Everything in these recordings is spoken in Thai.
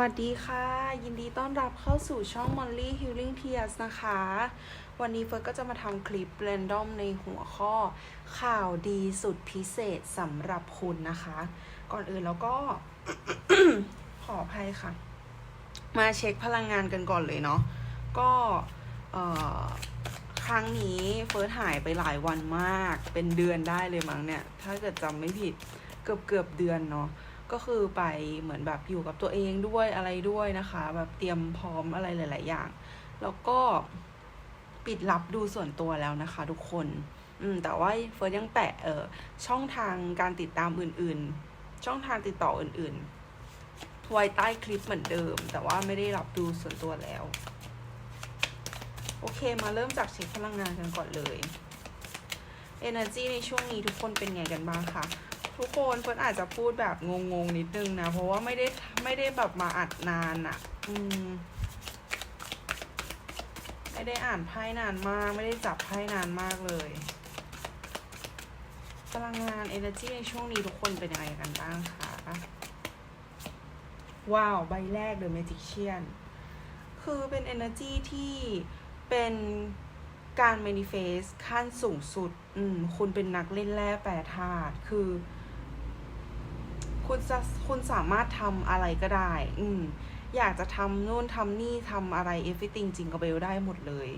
วัสดีค่ะ ยินดีต้อนรับเข้าสู่ช่อง Molly Healing Tears นะคะ วันนี้เฟิร์สก็จะมาทำคลิป random ในหัวข้อ ข่าวดีสุดพิเศษสำหรับคุณนะคะ ก่อนอื่นแล้วก็ ขออภัยค่ะ มาเช็คพลังงานกันก่อนเลยเนาะก็ครั้งนี้เฟิร์สหายไปหลายวันมากเป็นเดือนได้เลยมั้งเนี่ย ถ้าเกิดจำไม่ผิดเกือบเกือบเดือนเนาะ ก็คือไปเหมือนแบบอยู่กับตัวเองด้วยอะไรด้วยนะคะ แบบเตรียมพร้อมอะไรหลาย ๆ อย่าง แล้วก็ปิดรับดูส่วนตัวแล้วนะคะ ทุกคน อืม แต่ว่าเฟิร์สยังแปะเออช่องทางการติดตามอื่น ๆ ช่องทางติดต่ออื่น ๆ ไว้ใต้คลิปเหมือนเดิม แต่ว่าไม่ได้รับดูส่วนตัวแล้ว โอเค มาเริ่มจากเช็คพลังงานกันก่อนเลย Energy ในช่วงนี้ทุกคนเป็นไงกันบ้างคะ ทุกคนเฟิร์นอาจจะพูดแบบงงๆนิดนึงนะ เพราะว่าไม่ได้ไม่ได้แบบมาอัดนานอะ่ะ อืม ไม่ได้อ่านไพ่นานมาก ไม่ได้จับไพ่นานมากเลยพลังงาน energy ในช่วงนี้ทุกคนเป็นยังไงกันบ้างคะว้าว ใบแรก The Magician คือเป็น energy ที่เป็นการ manifest ขั้นสูงสุด อืม คุณเป็นนักเล่นแร่แปรธาตุ คือ คุณจะคุณสามารถทำอะไรก็ได้ อืม อยากจะทำนู่นทำนี่ทำอะไร everything จริงกับเบลได้หมดเลย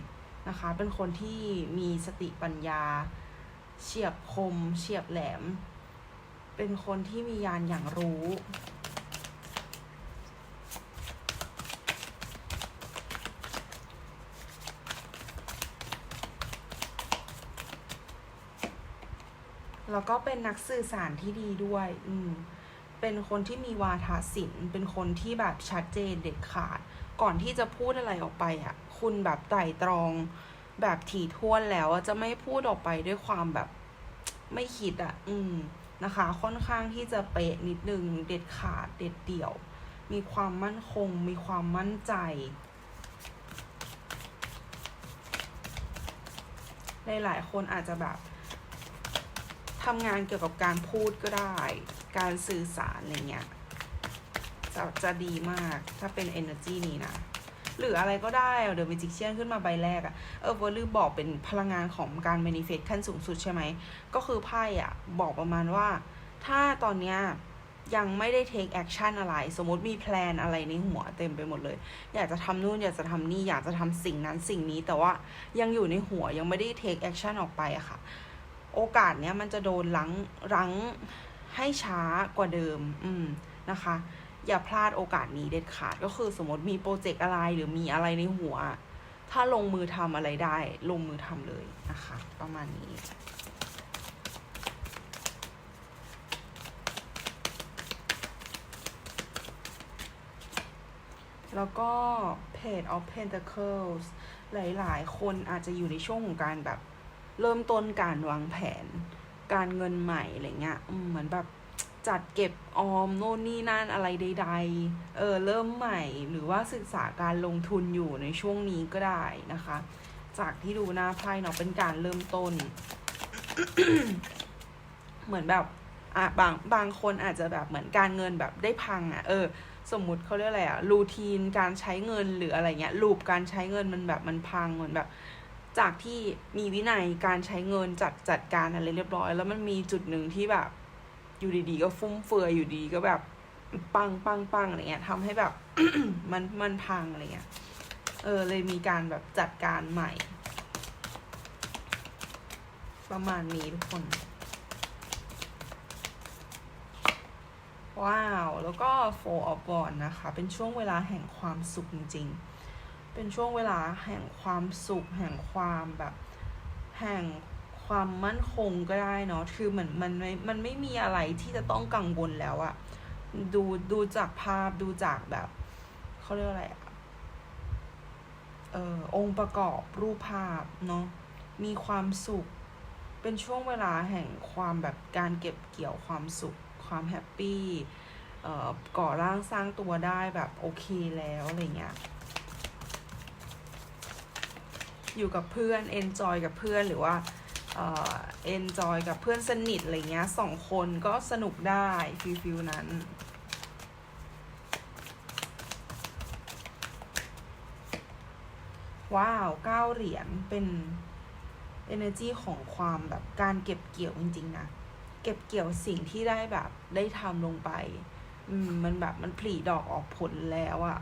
นะคะ เป็นคนที่มีสติปัญญา เฉียบคม เฉียบแหลม เป็นคนที่มียานอย่างรู้แล้วก็เป็นนักสื่อสารที่ดีด้วย อืม เป็นคนที่มีวาทศิลป์ เป็นคนที่แบบชัดเจนเด็ดขาด ก่อนที่จะพูดอะไรออกไปอะ คุณแบบไตร่ตรอง แบบถี่ถ้วนแล้วจะไม่พูดออกไปด้วยความแบบไม่คิดอะ อืมนะคะ ค่อนข้างที่จะเป๊ะนิดนึง เด็ดขาด เด็ดเดี่ยว มีความมั่นคง มีความมั่นใจ หลายๆคนอาจจะแบบ ทำงานเกี่ยวกับการพูดก็ได้ การสื่อสารอะไรเงี้ยจะจะดีมากถ้าเป็น energy นี้นะ หรืออะไรก็ได้เดี๋ยว magician ขึ้นมาใบแรกอะเออเวอร์ลืมบอกเป็นพลังงานของการ manifest ขั้นสูงสุดใช่ไหม ก็คือไพ่อะบอกประมาณว่า ถ้าตอนเนี้ยยังไม่ได้ take action อะไร สมมติมีแพลนอะไรในหัวเต็มไปหมดเลย อยากจะทำนู่นอยากจะทำนี่อยากจะทำสิ่งนั้นสิ่งนี้ แต่ว่ายังอยู่ในหัวยังไม่ได้ take action ออกไปอะค่ะ โอกาสเนี้ยมันจะโดนลังรั้งให้ช้ากว่าเดิม อืมนะคะ อย่าพลาดโอกาสนี้เด็ดขาดก็คือสมมติมีโปรเจกต์อะไรหรือมีอะไรในหัว ถ้าลงมือทำอะไรได้ ลงมือทำเลยนะคะ ประมาณนี้แล้วก็ Page of Pentacles หลาย ๆ คนอาจจะอยู่ในช่วงของการแบบ เริ่มต้นการวางแผน การเงินใหม่อะไรเงี้ยเหมือนแบบจัดเก็บออมโน่นนี่นั่นอะไรใด ๆ เออเริ่มใหม่หรือว่าศึกษาการลงทุนอยู่ในช่วงนี้ก็ได้นะคะ จากที่ดูหน้าไพ่เนาะเป็นการเริ่มต้น เหมือนแบบอะบางบางคนอาจจะแบบเหมือนการเงินแบบได้พังอะ เออ สมมุติเขาเรียกอะไรอะรูทีนการใช้เงินหรืออะไรเงี้ยลูปการใช้เงินมันแบบมันพังเหมือนแบบ จากที่มีวินัยการใช้เงินจัดจัดการอะไรเรียบร้อย แล้วมันมีจุดหนึ่งที่แบบ อยู่ดีๆ ก็ฟุ่มเฟือยอยู่ดีก็แบบปังปังปังอะไรเงี้ยทำให้แบบมันมันพังอะไรเงี้ยเออเลยมีการแบบจัดการใหม่ ประมาณนี้ทุกคน ว้าว แล้วก็ four of w a n d นะคะ เป็นช่วงเวลาแห่งความสุขจริงๆ เป็นช่วงเวลาแห่งความสุข แห่งความแบบแห่งความมั่นคงก็ได้เนาะคือเหมือนมันไม่มันไม่มีอะไรที่จะต้องกังวลแล้วอะดูดูจากภาพดูจากแบบเขาเรียกว่าอะไรอะเออองค์ประกอบรูปภาพเนาะมีความสุข เป็นช่วงเวลาแห่งความแบบการเก็บเกี่ยวความสุข ความแฮปปี้เอ่อก่อร่างสร้างตัวได้แบบโอเคแล้วอะไรเงี้ย อยู่กับเพื่อนเอนจอยกับเพื่อนหรือว่าเอ็นจอยกับเพื่อนสนิทอะไรเงี้ยสองคนก็สนุกได้ฟิลฟิลนั้น ว้าวเก้าเหรียญเป็น energy ของความแบบการเก็บเกี่ยวจริง ๆ นะ เก็บเกี่ยวสิ่งที่ได้แบบได้ทำลงไป มันแบบมันผลิดอกออกผลแล้วอะ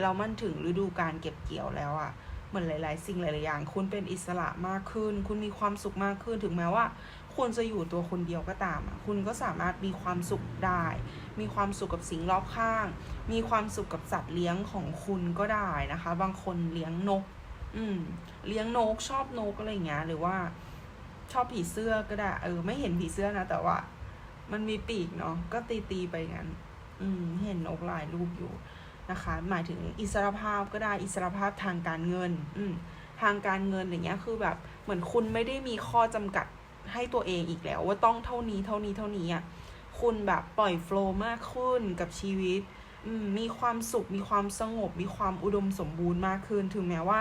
เรามันถึงฤดูการเก็บเกี่ยวแล้วอะ เหมือนหลาย ๆ สิ่งหลาย ๆ อย่าง คุณเป็นอิสระมากขึ้น คุณมีความสุขมากขึ้นถึงแม้ว่า คุณจะอยู่ตัวคนเดียวก็ตาม คุณก็สามารถมีความสุขได้ มีความสุขกับสิ่งรอบข้าง มีความสุขกับสัตว์เลี้ยงของคุณก็ได้นะคะ บางคนเลี้ยงนก อืม เลี้ยงนกชอบนกอะไรอย่างเงี้ยหรือว่าชอบผีเสื้อก็ได้ เออ ไม่เห็นผีเสื้อนะ แต่ว่า มันมีปีกเนาะก็ตีตีๆไปงั้น อืม เห็นนกหลายรูปอยู่ นะคะ หมายถึงอิสรภาพก็ได้อิสรภาพทางการเงินอืทางการเงินอย่างเงี้ยคือแบบเหมือนคุณไม่ได้มีข้อจำกัดให้ตัวเองอีกแล้ว ว่าต้องเท่านี้เท่านี้เท่านี้อะคุณแบบปล่อยโฟลว์มากขึ้นกับชีวิตมมีความสุขมีความสงบ มีความอุดมสมบูรณ์มากขึ้น ถึงแม้ว่า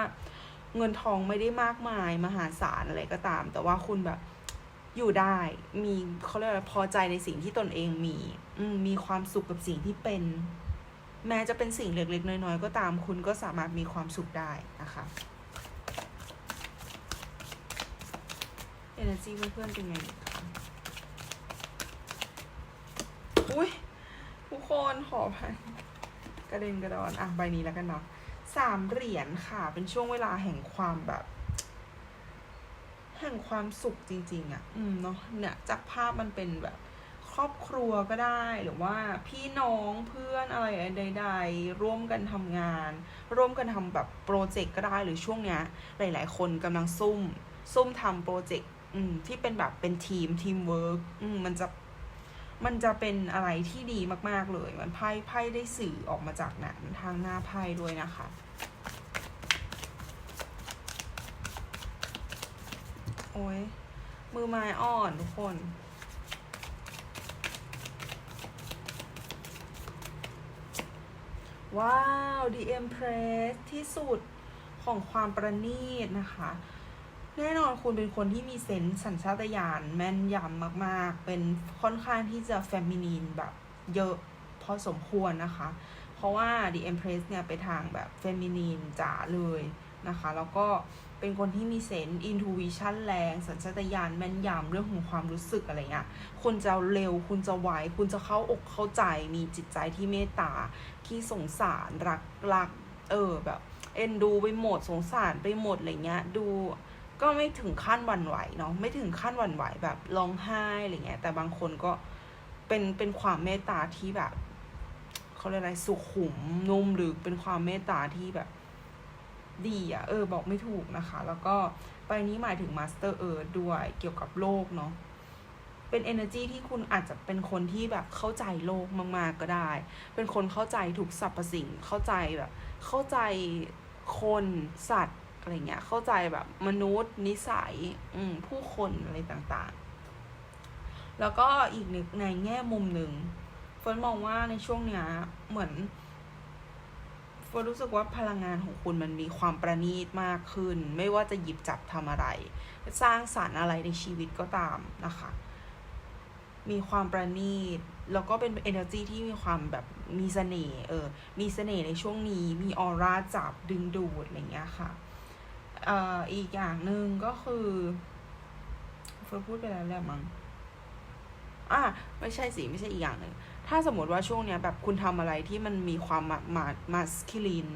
เงินทองไม่ได้มากมายมหาศาลอะไรก็ตาม แต่ว่าคุณแบบอยู่ได้มีเขาเรียกอะไรพอใจในสิ่งที่ตนเองมี อืมมีความสุขกับสิ่งที่เป็น แม้จะเป็นสิ่งเล็กๆ น้อยๆ ก็ตามคุณก็สามารถมีความสุขได้นะคะ energy เพื่อนๆเป็นไงคะอุ้ยทุกคนขออภัยกระเด็นกระดอน อะ ใบนี้แล้วกันเนาะสามเหรียญค่ะ เป็นช่วงเวลาแห่งความแบบ แห่งความสุขจริง ๆอะ่ะ อืมเนาะเนี่ยจากภาพมันเป็นแบบ ครอบครัวก็ได้ หรือว่าพี่น้องเพื่อนอะไรใด ๆ ร่วมกันทำงาน ร่วมกันทำแบบโปรเจกต์ก็ได้หรือช่วงเนี้ยหลาย ๆ คนกำลังซุ่ม ซุ่มทำโปรเจกต์ที่เป็นแบบเป็นทีมทีมเวิร์กมมันจะมันจะเป็นอะไรที่ดีมาก ๆ เลย มันไพ่ไพ่ได้สื่อออกมาจากนั้นทางหน้าไพ่ด้วยนะคะ โอ้ยมือไม้อ่อนทุกคน ว้าว The Empress ที่สุดของความประณีตนะคะ แน่นอนคุณเป็นคนที่มีเซนส์สัญชาตญาณแม่นยำมากๆ เป็นค่อนข้างที่จะแฟมินีนแบบเยอะพอสมควรนะคะ เพราะว่า The Empress เนี่ยไปทางแบบเฟมินีนจ๋าเลยนะคะ แล้วก็ เป็นคนที่มีเซนส์อินทูวิชั่นแรง สัญชาตญาณแม่นยำเรื่องของความรู้สึกอะไรเงี้ยคุณจะเร็วคุณจะไวคุณจะเข้าอกเข้าใจมีจิตใจที่เมตตาที่สงสารรักรักเออแบบเอ็นดูไปหมดสงสารไปหมดอะไรเงี้ยดูก็ไม่ถึงขั้นหวั่นไหวเนาะไม่ถึงขั้นหวั่นไหวแบบร้องไห้อะไรเงี้ยแต่บางคนก็เป็นเป็นความเมตตาที่แบบเขาเรียกอะไรสุขุมนุ่มหรือเป็นความเมตตาที่แบบ ดีอะเออบอกไม่ถูกนะคะ แล้วก็ไปนี้หมายถึงมาสเตอร์เอิร์ดด้วยเกี่ยวกับโลกเนาะเป็น energy ที่คุณอาจจะเป็นคนที่แบบเข้าใจโลกมาก ๆ ก็ได้ เป็นคนเข้าใจทุกสรรพสิ่ง เข้าใจแบบ เข้าใจคนสัตว์อะไรเงี้ย เข้าใจแบบมนุษย์ นิสัยอืมผู้คนอะไรต่างๆ แล้วก็อีกในแง่มุมหนึ่งเฟิร์นมองว่าในช่วงเนี้ยเหมือน เฟิร์นรู้สึกว่าพลังงานของคุณมันมีความประณีตมากขึ้น ไม่ว่าจะหยิบจับทำอะไร สร้างสารรค์อะไรในชีวิตก็ตามนะคะ มีความประณีตแล้วก็เป็น energy ที่มีความแบบมีเสน่ห์เออ มีเสน่ห์ในช่วงนี้ มีออร่าจับดึงดูดอะไรเงี้ยค่ะเอ่ออีกอย่างหนึ่งก็คือเฟิร์นพูดไปแล้วแหละมั้งอะไม่ใช่สิ ไม่ใช่อีกอย่างหนึ่ง ถ้าสมมติว่าช่วงเนี้ยแบบคุณทำอะไรที่มันมีความมามามาสคิลิน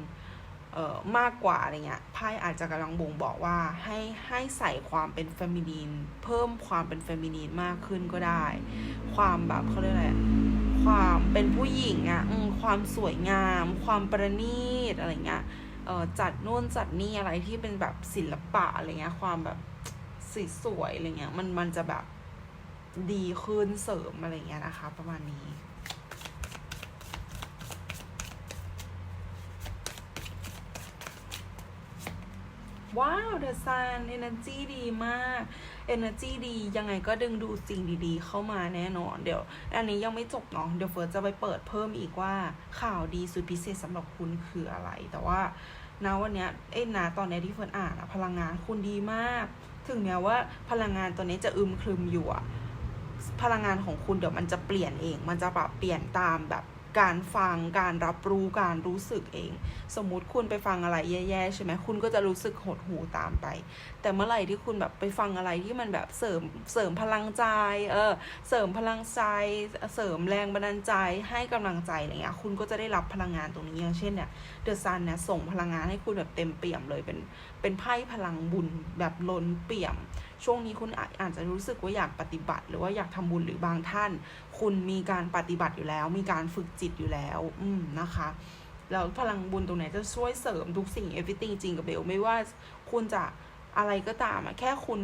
เอ่อมากกว่าอะไรเงี้ยไพ่อาจจะกำลังบ่งบอกว่าให้ให้ใส่ความเป็นเฟมินีนเพิ่มความเป็นเฟมินีนมากขึ้นก็ได้ ความแบบเขาเรียกอะไรความเป็นผู้หญิงอะอืมความสวยงาม ความประณีตอะไรเงี้ยเอ่อจัดนู่นจัดนี่อะไรที่เป็นแบบศิลปะอะไรเงี้ยความแบบสีสวยอะไรเงี้ยมันมันจะแบบดีขึ้นเสริมอะไรเงี้ยนะคะ ประมาณนี้ ว้าว The Sun Energy ดีมาก Energy ดียังไงก็ดึงดูสิ่งดีๆ เข้ามาแน่นอน เดี๋ยว อันนี้ยังไม่จบเนาะเดี๋ยวเฟิร์สจะไปเปิดเพิ่มอีกว่าข่าวดีสุดพิเศษสำหรับคุณคืออะไร แต่ว่านะวันเนี้ยเอ้นะตอนนี้ที่เฟิร์นอ่านอะพลังงานคุณดีมาก ถึงแม้ว่าพลังงานตัวนี้จะอึมครึมอยู่อะพลังงานของคุณเดี๋ยวมันจะเปลี่ยนเอง มันจะปรับเปลี่ยนตามแบบ การฟังการรับรู้การรู้สึกเอง สมมุติคุณไปฟังอะไรแย่ๆใช่ไหมคุณก็จะรู้สึกหดหูตามไป แต่เมื่อไหร่ที่คุณแบบไปฟังอะไรที่มันแบบเสริมเสริมพลังใจเออเสริมพลังใจเสริมแรงบันดาลใจให้กำลังใจอะไรเงี้ยคุณก็จะได้รับพลังงานตรงนี้อย่างเช่นเนี่ยเดอะซันเนี่ยส่งพลังงานให้คุณแบบเต็มเปี่ยมเลยเป็นเป็นไพ่พลังบุญแบบล้นเปี่ยม ช่วงนี้คุณอาจจะรู้สึกว่าอยากปฏิบัติ หรือว่าอยากทำบุญหรือบางท่าน คุณมีการปฏิบัติอยู่แล้ว มีการฝึกจิตอยู่แล้ว อืมนะคะแล้วพลังบุญตรงไหนจะช่วยเสริมทุกสิ่ง everything จริงกับเบลไม่ว่าคุณจะอะไรก็ตามอะแค่คุณ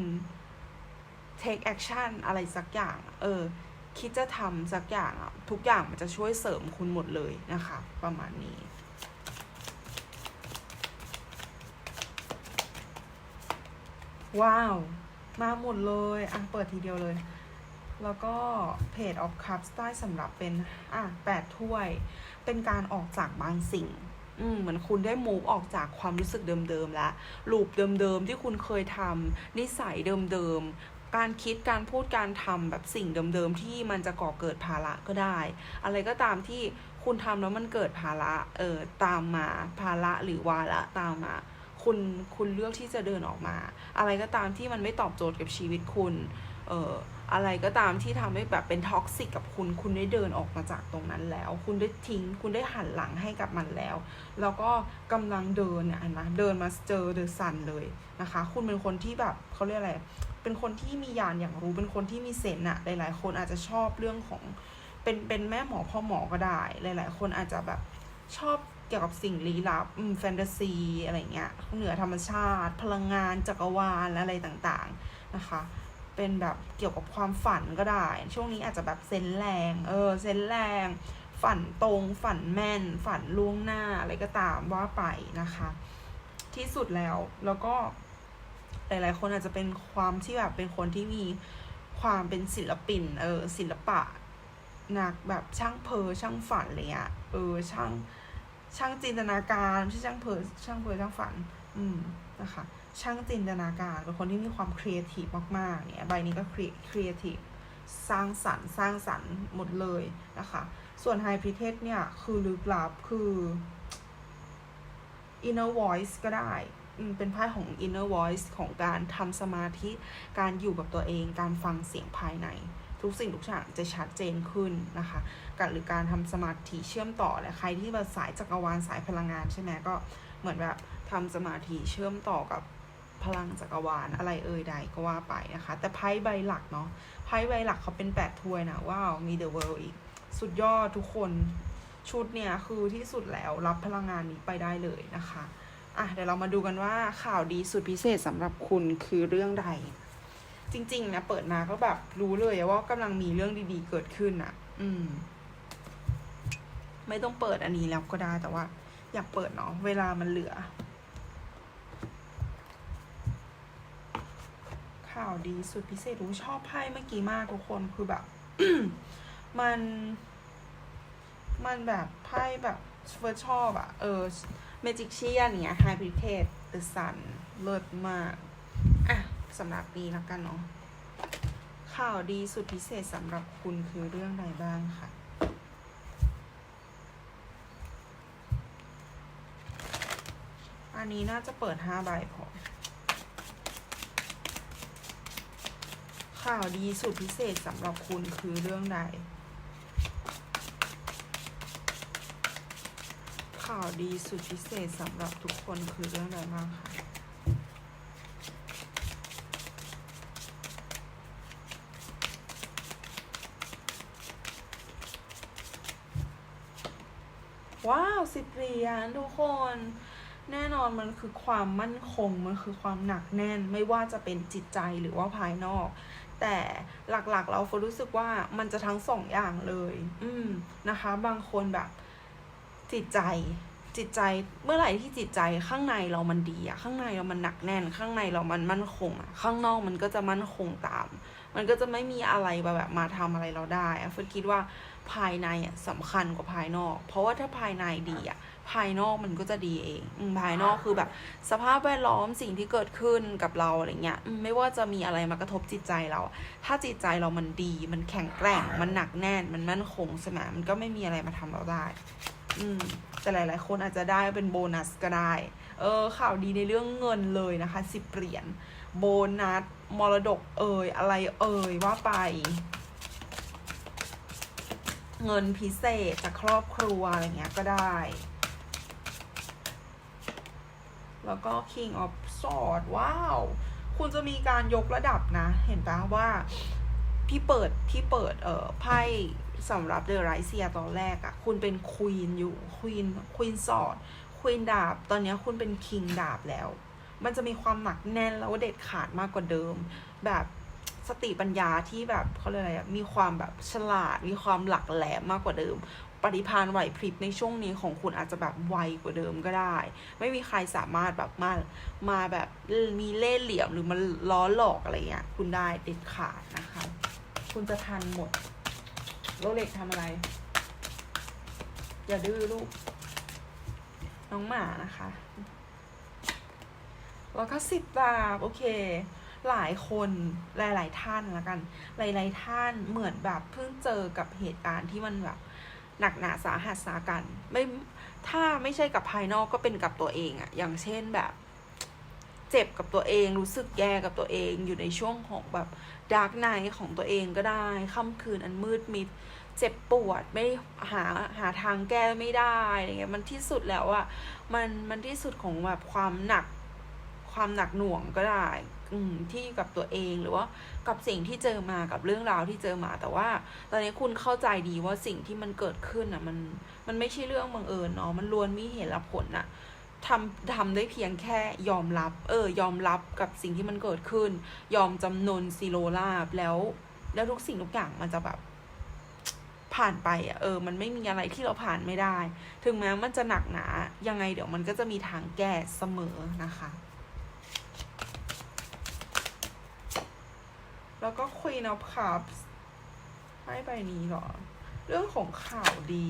take action อะไรสักอย่าง เออ คิดจะทำสักอย่างอะทุกอย่างมันจะช่วยเสริมคุณหมดเลยนะคะ ประมาณนี้ ว้าว มาหมดเลยอะเปิดทีเดียวเลย แล้วก็เพจ of cups ได้สำหรับเป็นอะแปดถ้วย เป็นการออกจากบางสิ่งอืมเหมือนคุณได้ move ออกจากความรู้สึกเดิมๆแล้วลูปเดิมๆที่คุณเคยทำนิสัยเดิมๆการคิดการพูดการทำแบบสิ่งเดิมๆที่มันจะก่อเกิดภาระก็ได้ อะไรก็ตามที่คุณทำแล้วมันเกิดภาระเออตามมาภาระหรือวาระตามมา คุณคุณเลือกที่จะเดินออกมา อะไรก็ตามที่มันไม่ตอบโจทย์กับชีวิตคุณ เอ่ออะไรก็ตามที่ทำให้แบบเป็นท็อกซิกกับคุณ คุณได้เดินออกมาจากตรงนั้นแล้ว คุณได้ทิ้ง คุณได้หันหลังให้กับมันแล้ว แล้วก็กำลังเดินเนี่ยนะเดินมาเจอเดอะซันเลยนะคะ คุณเป็นคนที่แบบเขาเรียกอะไร เป็นคนที่มีญาณอย่างรู้ เป็นคนที่มีเซนอะหลาย ๆ คนอาจจะชอบเรื่องของ เป็น เป็นแม่หมอพ่อหมอก็ได้ หลาย ๆ คนอาจจะแบบชอบ เกี่ยวกับสิ่งลี้ลับแฟนตาซีอะไรเงี้ยเหนือธรรมชาติ พลังงานจักรวาลอะไรต่างๆนะคะ เป็นแบบเกี่ยวกับความฝันก็ได้ ช่วงนี้อาจจะแบบเซนแรงเออเซนแรง ฝันตรง ฝันแม่น ฝันล่วงหน้าอะไรก็ตามว่าไปนะคะ ที่สุดแล้วแล้วก็หลาย ๆ คนอาจจะเป็นความที่แบบเป็นคนที่มีความเป็นศิลปิน เออศิลปะนักแบบช่างเพอช่างฝันอะไรเงี้ยเออช่าง ช่างจินตนาการไม่ใช่ช่างเพอช่างเพอช่างฝัน อืมนะคะช่างจินตนาการเป็นคนที่มีความครีเอทีฟมากๆเนี่ยใบนี้ก็ครีเอทีฟสร้างสรรค์สร้างสรรค์หมดเลยนะคะส่วนไฮพ r เทสเนี่ยคือลึกลับคือ inner voice ก็ได้เป็นไพ่ของ inner voice ของการทำสมาธิ การอยู่กับตัวเอง การฟังเสียงภายใน ทุกสิ่งทุกอย่างจะชัดเจนขึ้นนะคะการหรือการทำสมาธิเชื่อมต่อและใครที่แบบสายจักรวาลสายพลังงานใช่ไหมก็เหมือนแบบทำสมาธิเชื่อมต่อกับพลังจักรวาลอะไรเอ่ยใดก็ว่าไปนะคะ แต่ไพ่ใบหลักเนาะไพ่ใบหลักเขาเป็นแปดถ้วยนะว้าวมี the world อีก สุดยอดทุกคนชุดเนี่ยคือที่สุดแล้วรับพลังงานนี้ไปได้เลยนะคะอะเดี๋ยวเรามาดูกันว่าข่าวดีสุดพิเศษสำหรับคุณคือเรื่องใด จริง ๆ นะ เปิดมาก็แบบรู้เลยว่ากำลังมีเรื่องดีๆ เกิดขึ้นอะ อืม ไม่ต้องเปิดอันนี้แล้วก็ได้แต่ว่า อยากเปิดเนาะเวลามันเหลือ ข่าวดีสุดพิเศษรู้ชอบไพ่เมื่อกี้มากทุกคนคือแบบ มัน มันแบบไพ่แบบเฟิร์ชอบอะเออเมจิกเชียนเนี้ยไฮพ r เทสเดอะซันเลิศมาก อะ สำหรับนี้แล้วกันเนาะข่าวดีสุดพิเศษสำหรับคุณคือเรื่องใดบ้างค่ะอันนี้น่าจะเปิดห้าใบพอ ข่าวดีสุดพิเศษสำหรับคุณคือเรื่องใด ข่าวดีสุดพิเศษสำหรับทุกคนคือเรื่องใดบ้างคะว้าว สิบเหรียญทุกคน แน่นอนมันคือความมั่นคง มันคือความหนักแน่น ไม่ว่าจะเป็นจิตใจหรือว่าภายนอก แต่หลักๆ เราก็รู้สึกว่ามันจะทั้งสองอย่างเลย อืมนะคะ บางคนแบบจิตใจจิตใจเมื่อไหร่ที่จิตใจข้างในเรามันดีอะข้างในเรามันหนักแน่น ข้างในเรามันมั่นคงอะข้างนอกมันก็จะมั่นคงตาม มันก็จะไม่มีอะไรมาแบบมาทำอะไรเราได้อะเฟิร์สคิดว่าภายในอะสำคัญกว่าภายนอก เพราะว่าถ้าภายในดีอะภายนอกมันก็จะดีเองอภายนอกคือแบบ สภาพแวดล้อมสิ่งที่เกิดขึ้นกับเราอะไรเงี้ยไม่ว่าจะมีอะไรมากระทบจิตใจเรา ถ้าจิตใจเรามันดี มันแข็งแกร่ง มันหนักแน่น มันมั่นคงใช่ไหมมันก็ไม่มีอะไรมาทำเราได้ อืม แต่หลาย ๆ คนอาจจะได้เป็นโบนัสก็ได้ เออ ข่าวดีในเรื่องเงินเลยนะคะสิบเหรียญโบนัส มรดกเอ่ยอะไรเอ่ยว่าไป เงินพิเศษจากครอบครัวอะไรเงี้ยก็ได้ แล้วก็ King of Swords ว้าว คุณจะมีการยกระดับนะ เห็นปะว่าพี่เปิดพี่เปิดเอ่อไพ่สำหรับเดอะไรเซียตอนแรกอะคุณเป็นควีนอยู่ควีนควีนสอดควีนดาบ ตอนนี้คุณเป็นคิงดาบแล้ว มันจะมีความหนักแน่นแล้วเด็ดขาดมากกว่าเดิม แบบสติปัญญาที่แบบเขาเรียกอะไรมีความแบบฉลาด มีความหลักแหลมมากกว่าเดิม ปฏิภาณไหวพริบในช่วงนี้ของคุณอาจจะแบบไวกว่าเดิมก็ได้ ไม่มีใครสามารถแบบมามาแบบมีเล่ห์เหลี่ยมหรือมาล้อหลอกอะไรเงี้ยคุณได้เด็ดขาดนะคะ คุณจะทันหมดโรเล็กทำอะไร อย่าดื้อลูก น้องหมานะคะ แล้วก็สิบดาบโอเค หลายคนหลาย ๆ ท่านละกัน หลาย ๆ ท่านเหมือนแบบเพิ่งเจอกับเหตุการณ์ที่มันแบบหนักหนาสาหัสสากัน ไม่ถ้าไม่ใช่กับภายนอกก็เป็นกับตัวเองอะอย่างเช่นแบบ เจ็บกับตัวเองรู้สึกแย่กับตัวเองอยู่ในช่วงของแบบดาร์กไนท์ของตัวเองก็ได้ค่ำคืนอันมืดมิดเจ็บปวดไม่หาหาทางแก้ไม่ได้อะไรเงี้ยมันที่สุดแล้วอะมันมันที่สุดของแบบความหนัก ความหนักหน่วงก็ได้ อืมที่กับตัวเองหรือว่ากับสิ่งที่เจอมากับเรื่องราวที่เจอมา แต่ว่า ตอนนี้คุณเข้าใจดีว่าสิ่งที่มันเกิดขึ้นอะ มันมันไม่ใช่เรื่องบังเอิญเนาะมันล้วนมีเหตุและผลน่ะทำทำได้เพียงแค่ยอมรับ เออ ยอมรับกับสิ่งที่มันเกิดขึ้น ยอมจำนนซีโรลาบแล้ว แล้วทุกสิ่งทุกอย่างมันจะแบบผ่านไปอะเออ มันไม่มีอะไรที่เราผ่านไม่ได้ ถึงแม้มันจะหนักหนา ยังไงเดี๋ยวมันก็จะมีทางแก้เสมอนะคะ แล้วก็ Queen of Cups ให้ใบนี้เหรอ เรื่องของข่าวดี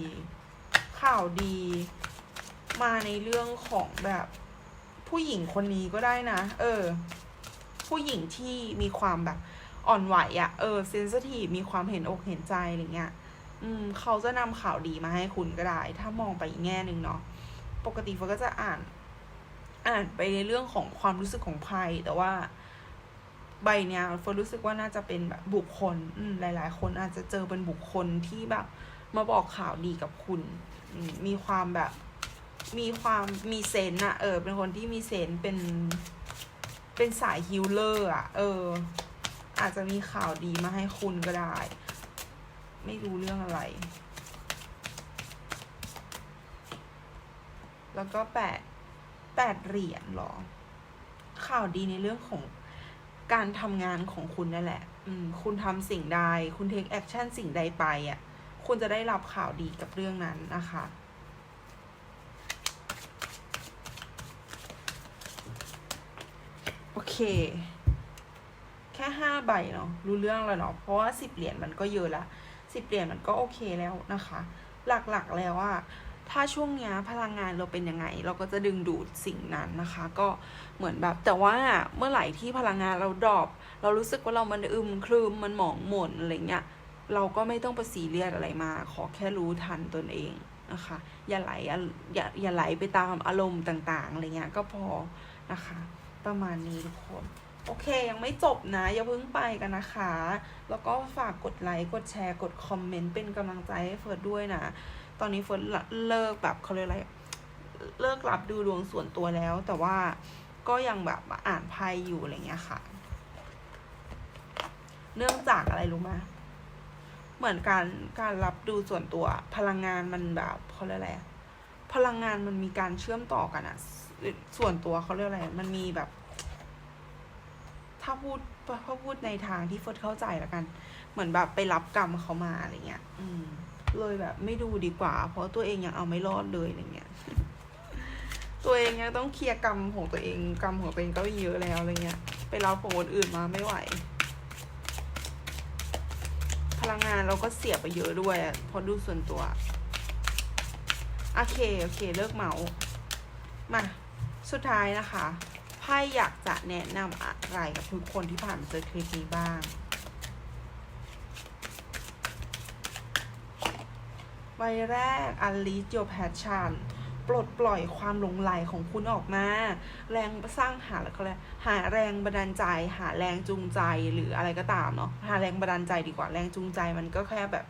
ข่าวดี มาในเรื่องของแบบ ผู้หญิงคนนี้ก็ได้นะ เออ ผู้หญิงที่มีความแบบอ่อนไหวอะ่ะ เออเซนซิทีฟมีความเห็นอกเห็นใจอะไรเงี้ย อืม เขาจะนำข่าวดีมาให้คุณก็ได้ ถ้ามองไปอีกแง่หนึ่งเนาะ ปกติเฟนก็จะอ่าน อ่านไปในเรื่องของความรู้สึกของไพ่แต่ว่า ใบเนี้ยเฟิร์นรู้สึกว่าน่าจะเป็นแบบบุคคลอืหลาย ๆ คนอาจจะเจอเป็นบุคคลที่แบบมาบอกข่าวดีกับคุณ มีความแบบ มีความมีเซนต์อะเออ เป็นคนที่มีเซนต์เป็น เป็นสายฮิลเลอร์อะเออ อาจจะมีข่าวดีมาให้คุณก็ได้ ไม่รู้เรื่องอะไร แล้วก็แปดแปดเหรียญหรอ ข่าวดีในเรื่องของ การทำงานของคุณนั่นแหละ อืม คุณทำสิ่งใด คุณเทคแอคชั่นสิ่งใดไปอะ คุณจะได้รับข่าวดีกับเรื่องนั้นนะคะ โอเค แค่ห้าใบเนาะ รู้เรื่องแล้วเนาะ เพราะว่าสิบเหรียญมันก็เยอะละสิบเหรียญมันก็โอเคแล้วนะคะ หลักๆแล้วว่า ถ้าช่วงเนี้ยพลังงานเราเป็นยังไง เราก็จะดึงดูดสิ่งนั้นนะคะ ก็เหมือนแบบแต่ว่าเมื่อไหร่ที่พลังงานเราดรอปเรารู้สึกว่าเรามันอึมครึมมันหมองหม่นอะไรเงี้ยเราก็ไม่ต้องไปซีเรียสอะไรมา ขอแค่รู้ทันตนเองนะคะอย่าไหลอย่าอย่าไหลไปตามอารมณ์ต่างๆอะไรเงี้ยก็พอนะคะ ประมาณนี้ทุกคนโอเค ยังไม่จบนะ อย่าเพิ่งไปกันนะคะ แล้วก็ฝากกดไลค์ กดแชร์ กดคอมเมนต์เป็นกำลังใจให้เฟิร์สด้วยนะ ตอนนี้เฟิร์สเลิกแบบเขาเรียกอะไร เลิกรับดูดวงส่วนตัวแล้ว แต่ว่าก็ยังแบบอ่านไพ่อยู่อะไรเงี้ยค่ะ เนื่องจากอะไรรู้ไหมเหมือนการการรับดูส่วนตัว พลังงานมันแบบเขาเรียกอะไรพลังงานมันมีการเชื่อมต่อกันอะส่วนตัวเขาเรียกอะไร มันมีแบบ ถ้าพูดถ้าพูดในทางที่เฟิร์สเข้าใจแล้วกัน เหมือนแบบไปรับกรรมเขามาอะไรเงี้ย อืม เลยแบบ ไม่ดูดีกว่า เพราะตัวเองยังเอาไม่รอดเลยอะไรเงี้ย ตัวเองยังต้องเคลียร์กรรมของตัวเองกรรมของตัวเองก็เยอะแล้วอะไรเงี้ย ไปรับของคนอื่นมาไม่ไหว พลังงานเราก็เสียไปเยอะด้วยอะพอดูส่วนตัวโอเคโอเค เลิกเมาส์มาสุดท้ายนะคะไพ่อยากจะแนะนำอะไรกับทุกคนที่ผ่านเจอคลิปนี้บ้าง ใบแรก unleash your passion ปลดปล่อยความหลงไหลของคุณออกมา แรงสร้างหาแล้วก็เลหาแรงบันดาลใจ หาแรงจูงใจหรืออะไรก็ตามเนาะหาแรงบันดาลใจดีกว่าแรงจูงใจมันก็แค่แบบ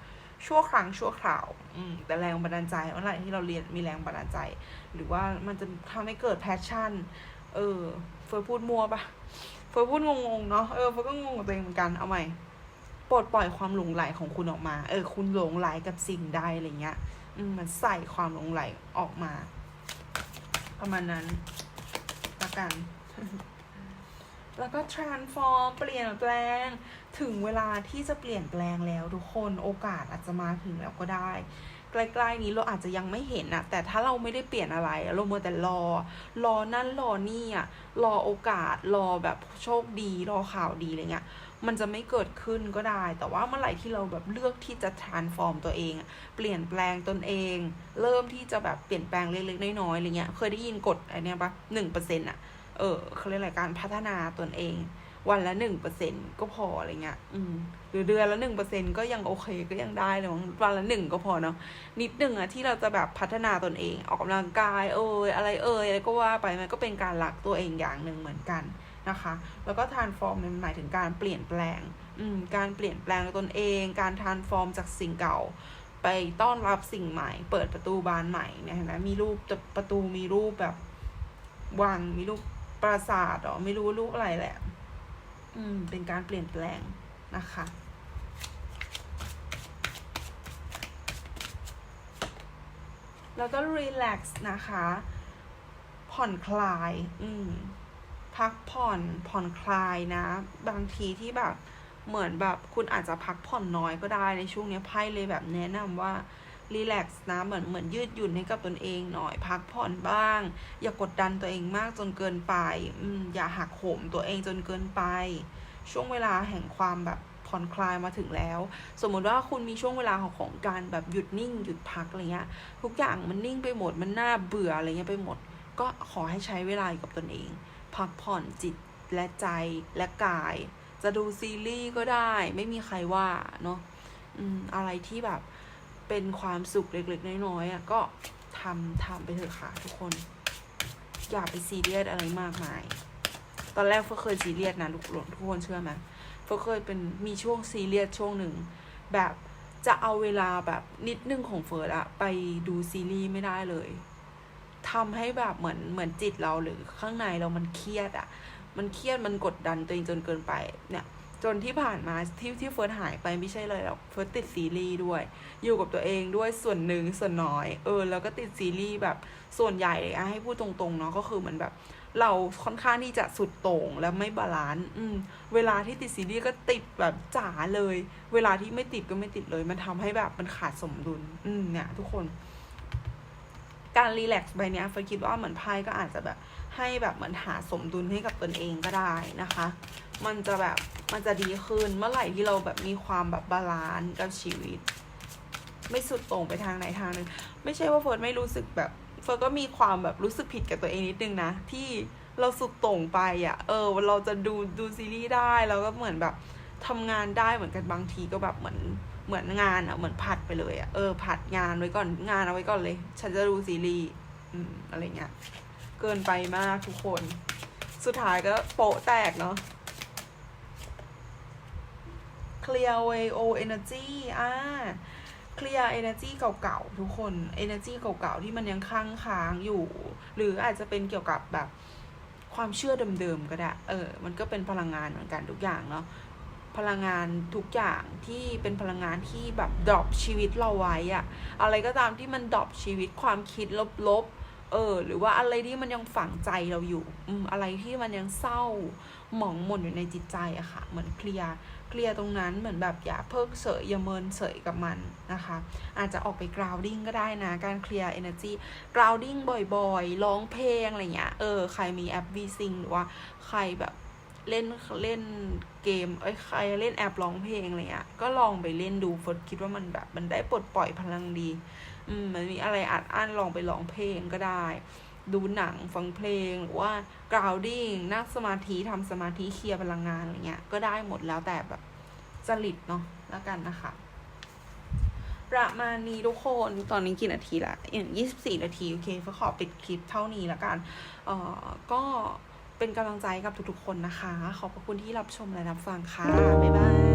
ชั่วครั้งชั่วคราวอืมแต่แรงบันดาลใจเมื่อไหร่ที่เราเรียนมีแรงบันดาลใจ หรือว่ามันจะทำให้เกิดแพชชั่น เออเฟิร์พูดมัวปะเฟิร์พูดงงๆเนาะเออเฟิร์ก็งงกับตัวเองเหมือนกันเอาใหม่ ปลดปล่อยความหลงไหลของคุณออกมา เออ คุณหลงไหลกับสิ่งใดอะไรเงี้ยอืมมันใส่ความหลงไหลออกมา ประมาณนั้นละกัน แล้วก็ transform เปลี่ยนแปลง ถึงเวลาที่จะเปลี่ยนแปลงแล้วทุกคน โอกาสอาจจะมาถึงแล้วก็ได้ ใกล้ๆนี้เราอาจจะยังไม่เห็นอะแต่ถ้าเราไม่ได้เปลี่ยนอะไรอะเราเมื่อแต่รอ รอนั่นรอนี่อะรอโอกาส รอแบบโชคดี รอข่าวดีอะไรเงี้ย มันจะไม่เกิดขึ้นก็ได้ แต่ว่าเมื่อไหร่ที่เราแบบเลือกที่จะ transform ตัวเอง เปลี่ยนแปลงตนเอง เริ่มที่จะแบบเปลี่ยนแปลงเล็กๆน้อยๆอะไรเงี้ย เคยได้ยินกฎอะไรเนี้ยปะหนึ่งเปอร์เซ็นต์อะเออเขาเรียกอะไรการพัฒนาตนเอง วันละหนึ่งเปอร์เซ็นก็พออะไรเงี้ย อืม หรือเดือนละหนึ่งเปอร์เซ็นก็ยังโอเคก็ยังได้เลยวันละหนึ่งก็พอเนาะ นิดหนึ่งอะที่เราจะแบบพัฒนาตนเอง ออกกำลังกาย เอยอะไรเอยอะไรก็ว่าไปมันก็เป็นการรักตัวเองอย่างหนึ่งเหมือนกัน นะคะ แล้วก็ transform มันหมายถึงการเปลี่ยนแปลงการเปลี่ยนแปลงตนเอง การ transform จากสิ่งเก่า ไปต้อนรับสิ่งใหม่ เปิดประตูบานใหม่เนี่ยเห็นไหมมีรูปประตูมีรูปแบบวังมีรูปปราสาทหรอไม่รู้รูปอะไรแหละ อืม เป็นการเปลี่ยนแปลงนะคะแล้วก็ relax นะคะ ผ่อนคลาย อืม พักผ่อนผ่อนคลายนะ บางทีที่แบบเหมือนแบบคุณอาจจะพักผ่อนน้อยก็ได้ในช่วงนี้ไพ่เลยแบบแนะนำว่ารีแลกซ์นะเหมือนเหมือนยืดหยุ่นให้กับตนเองหน่อยพักผ่อนบ้าง อย่ากกดดันตัวเองมากจนเกินไปอืมอย่าหักโหมตัวเองจนเกินไป ช่วงเวลาแห่งความแบบผ่อนคลายมาถึงแล้ว สมมติว่าคุณมีช่วงเวลาของของการแบบหยุดนิ่งหยุดพักอะไรเงี้ยทุกอย่างมันนิ่งไปหมดมันน่าเบื่ออะไรเงี้ยไปหมด ก็ขอให้ใช้เวลาอยู่กับตนเอง พักผ่อนจิตและใจและกาย จะดูซีรีส์ก็ได้ ไม่มีใครว่าเนาะอืมอะไรที่แบบเป็นความสุขเล็กๆ น้อยๆอะก็ทำทำไปเถอะค่ะทุกคน อย่าไปซีเรียสอะไรมากมาย ตอนแรกเฟิร์เคยซีเรียสนะทุกคนทุกคนเชื่อไหมเฟิร์เคยเป็นมีช่วงซีเรียสช่วงหนึ่งแบบจะเอาเวลาแบบนิดนึงของเฟิร์อะไปดูซีรีส์ไม่ได้เลย ทำให้แบบเหมือนเหมือนจิตเราหรือข้างในเรามันเครียดอะมันเครียดมันกดดันตัวเองจนเกินไปเนี่ย จนที่ผ่านมาที่ที่เฟิร์สหายไปไม่ใช่เลยหรอกเฟิร์สติดซีรีส์ด้วย อยู่กับตัวเองด้วยส่วนหนึ่งส่วนน้อยเออแล้วก็ติดซีรีส์แบบส่วนใหญ่อะให้พูดตรงๆเนาะก็คือเหมือนแบบ เราค่อนข้างที่จะสุดโต่งและไม่บาลานซ์อืมเวลาที่ติดซีรีส์ก็ติดแบบจ๋าเลย เวลาที่ไม่ติดก็ไม่ติดเลย มันทำให้แบบมันขาดสมดุล อืมเนี่ยทุกคน การรีแลกซ์ใบนี้เฟิร์สคิดว่าเหมือนไพ่ก็อาจจะแบบให้แบบเหมือนหาสมดุลให้กับตนเองก็ได้นะคะ มันจะแบบมันจะดีขึ้นเมื่อไหร่ที่เราแบบมีความแบบบาลานซ์กับชีวิต ไม่สุดต่งไปทางไหนทางหนึ่งไม่ใช่ว่าเฟิร์สไม่รู้สึกแบบเฟิร์สก็มีความแบบรู้สึกผิดกับตัวเองนิดนึงนะ ที่เราสุดต่งไปอะ่ะ เออ เราจะดูดูซีรีส์ได้แล้วก็เหมือนแบบทำงานได้เหมือนกันบางทีก็แบบเหมือน เหมือนงานอะ่ะเหมือนผัดไปเลยอะ่ะเออผัดงานไว้ก่อนงานเอาไว้ก่อนเลย ฉันจะดูซีรีส์อืมอะไรเงี้ยเกินไปมากทุกคน สุดท้ายก็โปะแตกเนาะ clear away old energy อ่า clear energy เก่าๆ ทุกคน energy เก่าๆ ที่มันยังค้างค้างอยู่ หรืออาจจะเป็นเกี่ยวกับแบบความเชื่อเดิมๆ ก็ได้ เออ มันก็เป็นพลังงานเหมือนกันทุกอย่างเนาะ พลังงานทุกอย่างที่เป็นพลังงานที่แบบดรอปชีวิตเราไว้อะอะไรก็ตามที่มันดรอปชีวิตความคิดลบๆเออ หรือว่าอะไรที่มันยังฝังใจเราอยู่ อืมอะไรที่มันยังเศร้าหมองหม่นอยู่ในจิตใจอะค่ะ เหมือนเคลียร์เคลียร์ตรงนั้นเหมือนแบบอย่าเพิกเฉยอย่าเมินเฉยกับมันนะคะ อาจจะออกไป grounding ก็ได้นะ การเคลียร์ energy grounding บ่อยๆร้องเพลงอะไรเงี้ยเออใครมีแอป v s y n c หรือว่าใครแบบ เล่นเล่นเกมเอ้ยใครเล่นแอปร้องเพลงอะไรเงี้ยก็ลองไปเล่นดูเฟิร์สคิดว่ามันแบบมันได้ปลดปล่อยพลังดี อืมมันมีอะไรอัดอั้นลองไปร้องเพลงก็ได้ ดูหนังฟังเพลงหรือว่า grounding นั่งสมาธิทำสมาธิเคลียร์พลังงานอะไรเงี้ยก็ได้หมดแล้วแต่แบบจริตเนาะแล้วกันนะคะ ประมาณนี้ทุกคนตอนนี้กี่นาทีละอย่างยี่สิบสี่นาที โอเคเฟิร์สขอปิดคลิปเท่านี้แล้วกัน เอ่อก็ เป็นกำลังใจกับทุกๆคนนะคะ ขอบพระคุณที่รับชมและรับฟังค่ะ บ๊ายบาย